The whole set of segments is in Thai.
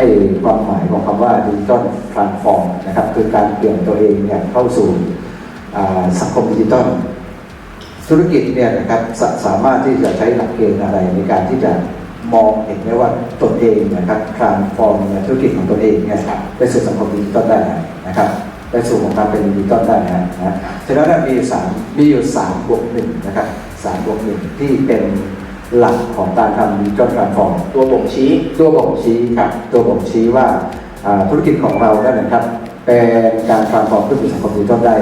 ไอ้ความหมายของคำว่าดิจิตอลทรานส์ฟอร์มนะครับคือการเปลี่ยนตัวเองเนี่ยเข้าสู่สังคมดิจิตอลธุรกิจเนี่ยนะครับสาสามารถที่จะใช้หลักเกณฑ์อะไรในการที่จะมองเห็นได้ว่าตนเองนะครับทรานส์ฟอร์มธุรกิจของตนเองเนี่ยไปสู่สังคมดิจิตอลได้นะครับไปสู่ของการเป็นดิจิตอลได้นะนะฉะนั้นมีสามมีอยู่สามบวกหนึ่งนะครับสามบวกหนึ่งที่เป็น หลักของการทำดิจิตอลทรานส์ฟอร์มตัวบ่งชี้ตัวบ่งชี้ครับตัวบ่งชี้ว่าอ่าธุรกิจของเรานั่นนะครับเป็นการทรานส์ฟอร์มขึ้นสู่สังคมดิจิทัลได้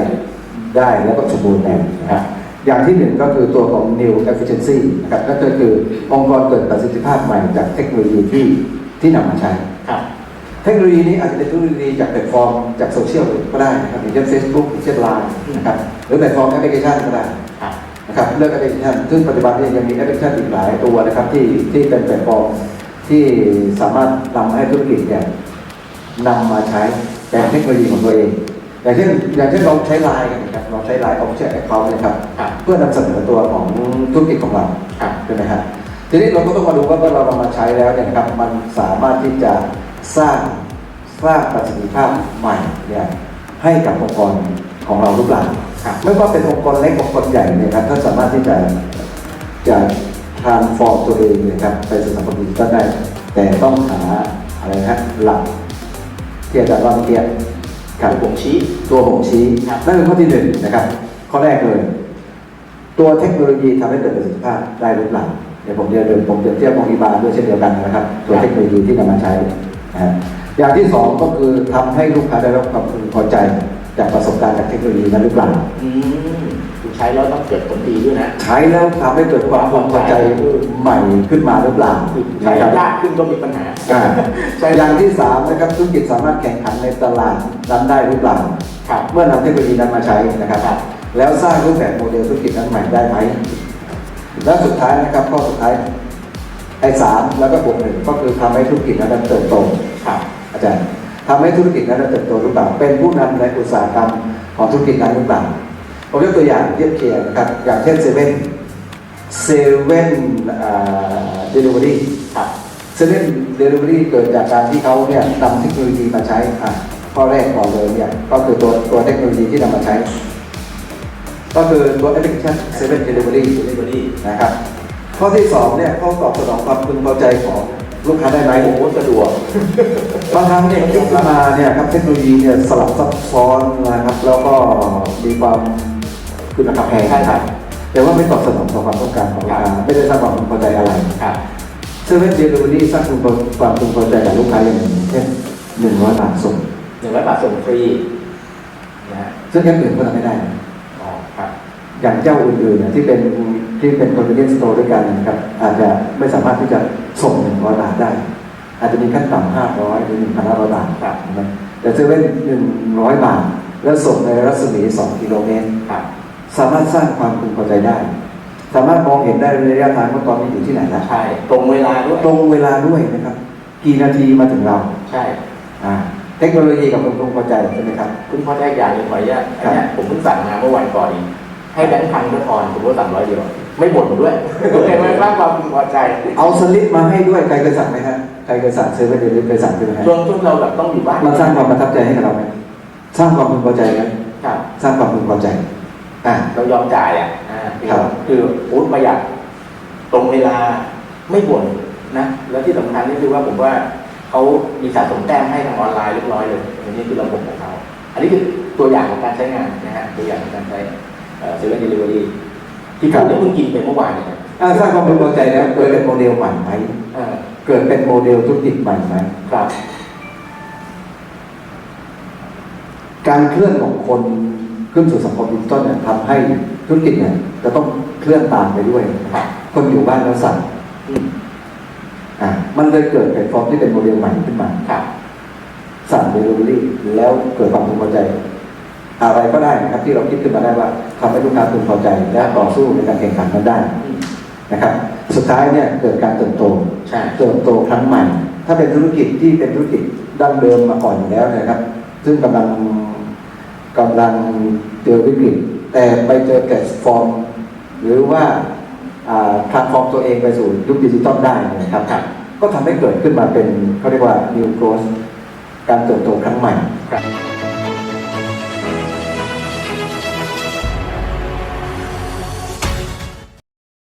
ได้แล้วก็สมบูรณ์แบบนะครับอย่างที่หนึ่งก็คือตัวของ new efficiency นะครับนั่นก็คือองค์กรเกิดประสิทธิภาพใหม่จากเทคโนโลยีที่ที่นำมาใช้ครับเทคโนโลยีนี้อาจจะเป็นเทคโนโลยีจากแพลตฟอร์มจากโซเชียลก็ได้นะครับอย่างเช่น Facebook อย่างเช่น Line นะครับหรือแพลตฟอร์มแอปพลิเคชันก็ได้ ครับนะครับเลือกแอปพลิเคชันซึ่งปัจจุบันเนี้ยังมีแอปพลิเคชันอีกหลายตัวนะครับที่ที่เป็นแพลตฟอร์มที่สามารถนำให้ธุรกิจเนี่ยนำมาใช้แต่เทคโนโลยีของตัวเอง อย่างเช่นอย่างเช่นเราใช้ไลน์กันนะครับเราใช้ไลน์ออฟเชียลแอคเคาท์นะครับครับ เพื่อนำเสนอตัวของธุรกิจของเราครับใช่ไหมฮะทีนี้เราก็ต้องมาดูว่าเมื่อเรานำมาใช้แล้วเนี่ยนะครับมันสามารถที่จะสร้างสร้างประสิทธิภาพใหม่เนี่ยให้กับองค์กรของเราหรือเปล่าครับ ไม่ว่าเป็นองค์กรเล็กองค์กรใหญ่เนี่ยครับท่านสามารถที่จะจะทานฟอร์มตัวเองเนะครับไปสู่สังคมดิจิตอลได้ แต่ต้องหาอะไรนะหลักที่อาจารย์ว่าเมื่อกี้ครับบ่งชี้ตัวบ่งชี้นั่นคือข้อที่หนึ่งนะครับ ข้อแรกเลยตัวเทคโนโลยีทำให้เกิดประสิทธิภาพได้หรือเปล่าเดี๋ยวผมจะเดินผมเปรียบเทียบมองอีบาด้วยเช่นเดียวกันนะครับ ตัวเทคโนโลยีที่นำมาใช้นะอย่างที่สองก็คือทำให้ลูกค้าได้รับความพึงพอใจ จากประสบการณ์จากเทคโนโลยีนั้นหรือเปล่าอืมคุณใช้แล้วต้องเกิดผลดีด้วยนะ ใช้แล้วทำให้เกิดความพึงพอใจใหม่ขึ้นมาหรือเปล่าคือใช้นะครับยากขึ้นก็มีปัญหาอ่าอย่างที่สามนะครับธุรกิจสามารถแข่งขันในตลาดนั้นได้หรือเปล่าครับเมื่อนำเทคโนโลยีนั้นมาใช้นะครับครับ แล้วสร้างรูปแบบโมเดลธุรกิจนั้นใหม่ได้ไหมและสุดท้ายนะครับข้อสุดท้ายไอ้สามแล้วก็บวกหนึ่งก็คือทำให้ธุรกิจนั้นเติบโตครับอาจารย์ ทำให้ธุรกิจนั้นเติบโตหรือเปล่า เป็นผู้นำในอุตสาหกรรมของธุรกิจนั้นหรือเปล่าผมยกตัวอย่างเทียบเคียงนะครับ อย่างเช่นเซเว่นเซเว่นเดลิเวอรี่ครับเซเว่นเดลิเวอรี่เกิดจากการที่เขาเนี่ยนำเทคโนโลยีมาใช้อะข้อแรกก่อนเลยเนี่ยก็คือตัวตัวเทคโนโลยีที่นำมาใช้ ก็คือตัวแอปพลิเคชันเซเว่นเดลิเวอรี่เดลิเวอรี่นะครับข้อที่สองเนี่ยเขาตอบสนองความพึงพอใจของ ลูกค้าได้ไหมโอ้โหสะดวกบางครั้งเนี่ยคิดขึ้นมาเนี่ยครับเทคโนโลยีเนี่ยสลับซับซ้อนนะครับ แล้วก็มีความคือราคาแพงใช่ครับแต่ว่าไม่ตอบสนองต่อความต้องการของลูกค้าไม่ได้สร้างความพึงพอใจอะไรครับเซเว่นเดลิเวอรี่สร้างความพึงพอใจกับลูกค้าอย่างหนึ่งเช่นหนึ่งร้อยบาทส่งหนึ่งร้อยบาทส่งฟรีนะฮะซึ่งแอปอื่นก็ทำไม่ได้นะอ๋อครับอย่างเจ้าอื่นๆเนี่ยที่เป็น ที่เป็น convenience store ด้วยกันนะครับ อาจจะไม่สามารถที่จะส่งหนึ่งร้อยบาทได้ อาจจะมีขั้นต่ำห้าร้อยหรือหนึ่งพันห้าร้อยบาทครับนะแต่เซเว่นหนึ่งร้อยบาท แล้วส่งในรัศมีสองกิโลเมตรครับสามารถสร้างความพึงพอใจได้ สามารถมองเห็นได้ในระยะทางว่าตอนนี้อยู่ที่ไหนแล้วใช่ตรงเวลาด้วยตรงเวลาด้วยนะครับ กี่นาทีมาถึงเราใช่อ่าเทคโนโลยีกับความพึงพอใจใช่ไหมครับคุณพ่อได้อย่างหนึ่งขออนุญาตอันเนี้ยผมเพิ่งสั่งมาเมื่อวันก่อนเองให้แบงค์พันก็ทอนผมก็สั่งร้อยเดียว ไม่บ่นด้วยเห็นไหมสร้างความพึงพอใจเอาสลิปมาให้ด้วยใครเคยสั่งไหมครับใครเคยสั่งเซเว่นเดลิเวอรี่เคยสั่งใช่ไหมครับช่วงช่วงเราแบบต้องอยู่บ้านมันสร้างความประทับใจให้กับเราไหมสร้างความพึงพอใจไหมครับสร้างความพึงพอใจอ่าเรายอมจ่ายอะอ่าคือครับคือพูดประหยัดตรงเวลาไม่บ่นนะแล้วที่สำคัญนี่คือว่าผมว่าเขามีสะสมแต้มให้ทางออนไลน์เรียบร้อยเลยอันนี้คือระบบของเขาอันนี้คือตัวอย่างของการใช้งานนะฮะตัวอย่างของการใช้เซเว่นเดลิเวอรี่ ที่ผมได้เพิ่งกินไปเมื่อวานเนี่ยนะอ่าสร้างความพึงพอใจแล้วเกิดเป็นโมเดลใหม่ไหมเออเกิดเป็นโมเดลธุรกิจใหม่ไหมครับ การเคลื่อนของคนขึ้นสู่สังคมดิจิตอลเนี่ยทำให้ธุรกิจเนี่ยจะต้องเคลื่อนตามไปด้วยครับคนอยู่บ้านแล้วสั่งอืมอ่ามันเลยเกิดแพลตฟอร์มที่เป็นโมเดลใหม่ขึ้นมาครับสั่งเดลิเวอรี่แล้วเกิดความพึงพอใจ อะไรก็ได้นะครับที่เราคิดขึ้นมาได้ว่าทำให้ลูกค้าพึงพอใจและต่อสู้ในการแข่งขันนั้นได้อืมนะครับ สุดท้ายเนี่ยเกิดการเติบโตใช่เติบโตครั้งใหม่ ถ้าเป็นธุรกิจที่เป็นธุรกิจดั้งเดิมมาก่อนอยู่แล้วนะครับ ซึ่งกำลังกำลังเจอวิกฤตแต่ไปเจอแพลตฟอร์ม หรือว่าทางฟอร์มตัวเองไปสู่ยุคดิจิตอลได้เนยนะครับครับ ก็ทำให้เกิดขึ้นมาเป็นเขาเรียกว่า new growth การเติบโตครั้งใหม่ครับ